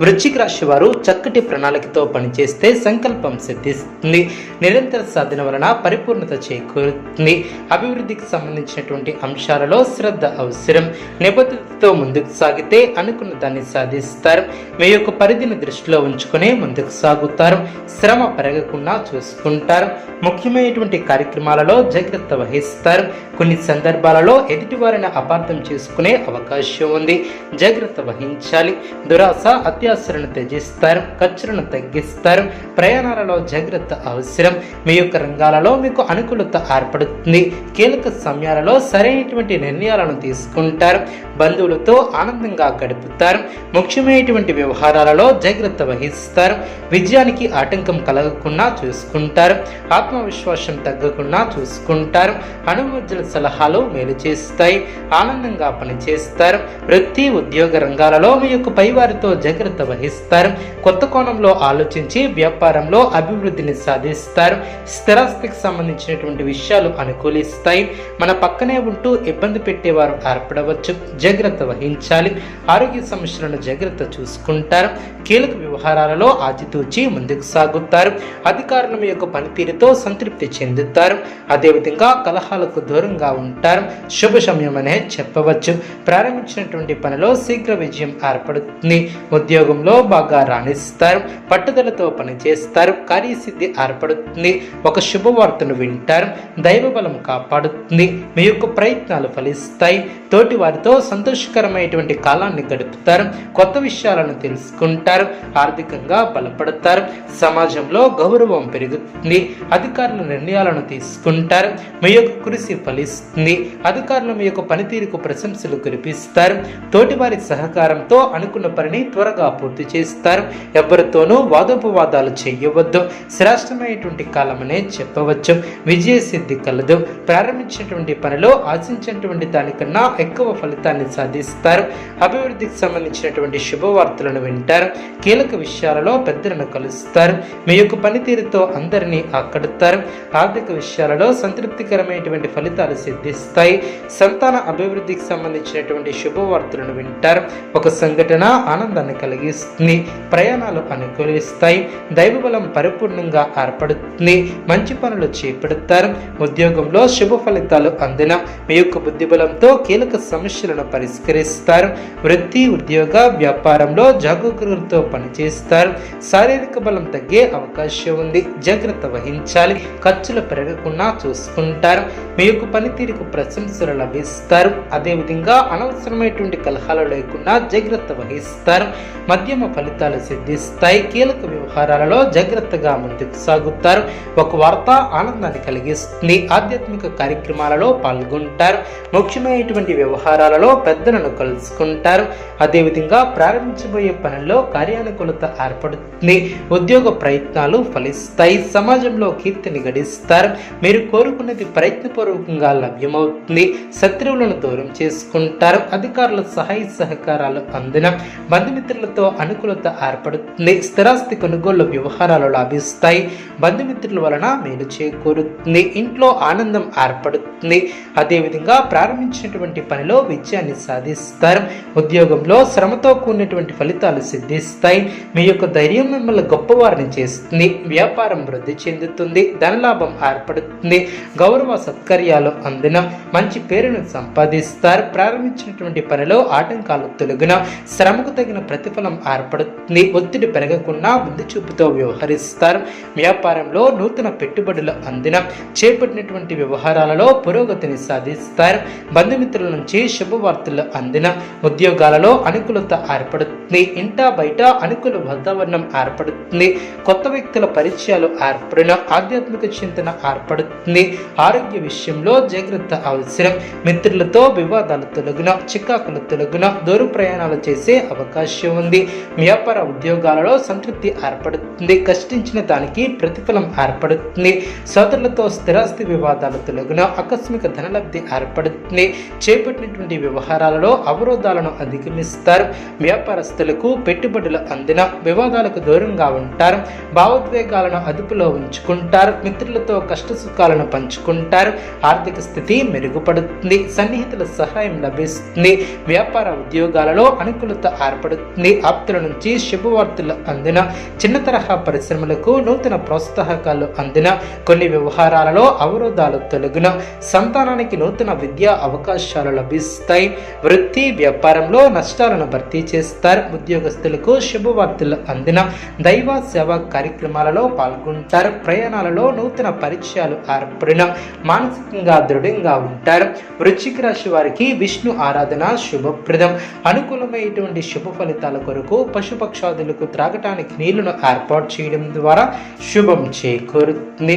వృశ్చిక రాశి వారు చక్కటి ప్రణాళికతో పనిచేస్తే సంకల్పం సిద్ధిస్తుంది. నిరంతర సాధన వలన పరిపూర్ణత చేకూరుతుంది. అభివృద్ధికి సంబంధించినటువంటి అంశాలలో శ్రద్ధ అవసరం. నిబద్ధతతో ముందుకు సాగితే అనుకున్న దాన్ని సాధిస్తారు. మీ యొక్క పరిధిని దృష్టిలో ఉంచుకునే ముందుకు సాగుతారు. శ్రమ పెరగకుండా చూసుకుంటారు. ముఖ్యమైనటువంటి కార్యక్రమాలలో జాగ్రత్త వహిస్తారు. కొన్ని సందర్భాలలో ఎదుటివారిని అపార్థం చేసుకునే అవకాశం ఉంది. జాగ్రత్త వహించాలి. దురాశ అత్యాసరణ త్యజిస్తారు ఖర్చులను తగ్గిస్తారు ప్రయాణాలలో జాగ్రత్త అవసరం. మీ యొక్క రంగాలలో మీకు అనుకూలత ఏర్పడుతుంది. కీలక సమయాలలో సరైనటువంటి నిర్ణయాలను తీసుకుంటారు. బంధువులతో ఆనందంగా గడుపుతారు. ముఖ్యమైనటువంటి వ్యవహారాలలో జాగ్రత్త వహిస్తారు. విజయానికి ఆటంకం కలగకుండా చూసుకుంటారు. ఆత్మవిశ్వాసం తగ్గకుండా చూసుకుంటారు. అనుమతుల సలహాలు మేలు చేస్తాయి. ఆనందంగా పనిచేస్తారు. వృత్తి ఉద్యోగ రంగాలలో మీ యొక్క పైవారితో జాగ్రత్త వహిస్తారు. కొత్త కోణంలో ఆలోచించి వ్యాపారంలో అభివృద్ధిని సాధిస్తారు. స్థిరాస్తికి సంబంధించినటువంటి విషయాలు అనుకూలిస్తాయి. మన పక్కనే ఉంటూ ఇబ్బంది పెట్టేవారు ఏర్పడవచ్చు. జాగ్రత్త వహించాలి. ఆరోగ్య సమస్యలను జాగ్రత్త చూసుకుంటారు. కీలక వ్యవహారాలలో ఆచితూచి ముందుకు సాగుతారు. అధికారుల మీ యొక్క పనితీరుతో సంతృప్తి చెందుతారు. అదేవిధంగా కలహాలకు దూరంగా ఉంటారు. శుభ సమయం అనే చెప్పవచ్చు. ప్రారంభించినటువంటి పనిలో శీఘ్ర విజయం ఏర్పడుతుంది. ఉద్యోగంలో బాగా రాణిస్తారు. పట్టుదలతో పనిచేస్తారు. కార్యసిద్ధి ఏర్పడుతుంది. ఒక శుభవార్తను వింటారు. దైవ బలం కాపాడుతుంది. మీ యొక్క ప్రయత్నాలు ఫలిస్తాయి. తోటి వారితో సంతోషకరమైనటువంటి కాలాన్ని గడుపుతారు కొత్త విషయాలను తెలుసుకుంటారు ఆర్థికంగా బలపడతారు సమాజంలో గౌరవం పెరుగుతుంది అధికారుల నిర్ణయాలను తీసుకుంటారు మీ యొక్క కృషి ఫలిస్తుంది అధికారులు మీ యొక్క పనితీరుకు ప్రశంసలు కురిపిస్తారు తోటివారి సహకారంతో అనుకున్న పనిని త్వరగా పూర్తి చేస్తారు. ఎవరితోనూ వాదోపవాదాలు చేయవద్దు. శ్రేష్టమైనటువంటి కాలమనే చెప్పవచ్చు. విజయసిద్ధి కలదు. ప్రారంభించినటువంటి పనిలో ఆశించినటువంటి దానికన్నా ఎక్కువ ఫలితాన్ని సాధిస్తారు. అభివృద్ధికి సంబంధించినటువంటి శుభవార్తలను వింటారు. కీలక విషయాలలో పెద్దలను కలుస్తారు. మీ యొక్క పనితీరుతో అందరినీ ఆకడుతారు ఆర్థిక విషయాలలో సంతృప్తికరమైనటువంటి ఫలితాలు సిద్ధిస్తాయి. సంతాన అభివృద్ధికి సంబంధించినటువంటి శుభవార్తలను వింటారు. ఒక సంఘటన ఆనందాన్ని కలిగిస్తుంది. ప్రయాణాలు అనుకూలిస్తాయి. దైవబలం పరిపూర్ణంగా ఏర్పడుతుంది. మంచి పనులు చేపడతారు. ఉద్యోగంలో శుభ ఫలితాలు అందిన మీ యొక్క బుద్ధిబలంతో కీలక సమస్యలను పరిష్కరిస్తారు. వృత్తి ఉద్యోగ వ్యాపారంలో జాగరూకతతో పనిచేస్తారు. శారీరక బలం తగ్గే అవకాశం ఉంది. జాగ్రత్త వహించాలి. ఖర్చులు పెరగకుండా చూసుకుంటారు. మీ యొక్క పనితీరుకు ప్రశంసలు లభిస్తారు. అదేవిధంగా అనవసరమైనటువంటి కలహాలు లేకుండా జాగ్రత్త వహిస్తారు. మధ్యమ ఫలితాలు సిద్ధిస్తాయి. కీలక వ్యవహారాలలో జాగ్రత్తగా ముందుకు సాగుతారు. ఒక వార్త ఆనందాన్ని కలిగిస్తుంది. ఆధ్యాత్మిక కార్యక్రమాలలో పాల్గొంటారు. ముఖ్యమైనటువంటి వ్యవహారాలలో పెద్దలను కలుసుకుంటారు. అదేవిధంగా ప్రారంభించబోయే పనుల్లో కార్యానుకూలత ఏర్పడుతుంది. ఉద్యోగ ప్రయత్నాలు ఫలిస్తాయి. సమాజంలో కీర్తిని గడిస్తారు. మీరు కోరుకున్నది ప్రయత్నపూర్వకంగా లభ్యమవుతుంది. శత్రువులను దూరం చేసుకుంటారు. అధికారుల సహాయ సహకారాలు అందిన. బంధుమిత్రులతో అనుకూలత ఏర్పడుతుంది. స్థిరాస్తి కొనుగోలు వ్యవహారాలు లాభిస్తాయి. బంధుమిత్రుల వలన మేలు చేకూరుతుంది. ఇంట్లో ఆనందం ఏర్పడుతుంది. అదేవిధంగా ప్రారంభించినటువంటి పనిలో విజయాన్ని సాధిస్తారు. ఉద్యోగంలో శ్రమతో కూడినటువంటి ఫలితాలు సిద్ధిస్తాయి. మీ యొక్క ధైర్యం మిమ్మల్ని గొప్పవారిని చేస్తుంది. వ్యాపారం వృద్ధి చెందుతుంది. ధనలాభం ఏర్పడుతుంది. గౌరవ సత్కర్యాలు అందిన మంచి పేరును సంపాదిస్తారు. ప్రారంభించినటువంటి పనిలో ఆటంకాలు తొలగిన శ్రమకు తగిన ప్రతిఫలం ఏర్పడుతుంది. ఒత్తిడి పెరగకుండా ముందు చూపుతో వ్యవహరిస్తారు. వ్యాపారంలో నూతన పెట్టుబడులు అందిన చేపట్టినటువంటి వ్యవహారాలలో పురోగతిని సాధిస్తారు. బంధుమిత్రుల నుంచి శుభవార్త శుభవార్తలు అందిన ఉద్యోగాలలో అనుకూలత ఏర్పడుతుంది. ఇంటా బయట అనుకూల వాతావరణం ఏర్పడుతుంది. కొత్త వ్యక్తుల పరిచయాలు ఏర్పడిన ఆధ్యాత్మిక చింతన ఏర్పడుతుంది. ఆరోగ్య విషయంలో జాగ్రత్త అవసరం. మిత్రులతో వివాదాలు తొలగిన చికాకులు తొలగిన దూర ప్రయాణాలు చేసే అవకాశం ఉంది. వ్యాపార ఉద్యోగాలలో సంతృప్తి ఏర్పడుతుంది. కష్టించిన దానికి ప్రతిఫలం ఏర్పడుతుంది. సోదరులతో స్థిరాస్తి వివాదాలు తొలగిన ఆకస్మిక ధనలబ్ధి ఏర్పడుతుంది. చేపట్టినటువంటి వ్యవహారాలలో అవరోధాలను అధిగమిస్తారు. వ్యాపారస్తులకు పెట్టుబడులు అందిన వివాదాలకు దూరంగా ఉంటారు. భావోద్వేగాలను అదుపులో ఉంచుకుంటారు. మిత్రులతో కష్ట సుఖాలను పంచుకుంటారు. ఆర్థిక స్థితి మెరుగుపడుతుంది. సన్నిహితుల సహాయం లభిస్తుంది. వ్యాపార ఉద్యోగాలలో అనుకూలత ఏర్పడుతుంది. ఆప్తుల నుంచి శుభవార్తలు అందిన చిన్న తరహా పరిశ్రమలకు నూతన ప్రోత్సాహకాలు అందిన కొన్ని వ్యవహారాలలో అవరోధాలు తొలగిన సంతానానికి నూతన విద్యా అవకాశాలు లభిస్తాయి. వృత్తి వ్యాపారంలో నష్టాలను భర్తీ చేస్తారు. ఉద్యోగస్తులకు శుభవార్తలు అందిన దైవ సేవ కార్యక్రమాలలో పాల్గొంటారు. ప్రయాణాలలో నూతన పరిచయాలు ఏర్పడిన మానసికంగా దృఢంగా ఉంటారు. వృశ్చిక రాశి వారికి విష్ణు ఆరాధన శుభప్రదం. అనుకూలమైనటువంటి శుభ ఫలితాల కొరకు పశుపక్షాదులకు త్రాగటానికి నీళ్ళను ఏర్పాటు చేయడం ద్వారా శుభం చేకూరుతుంది.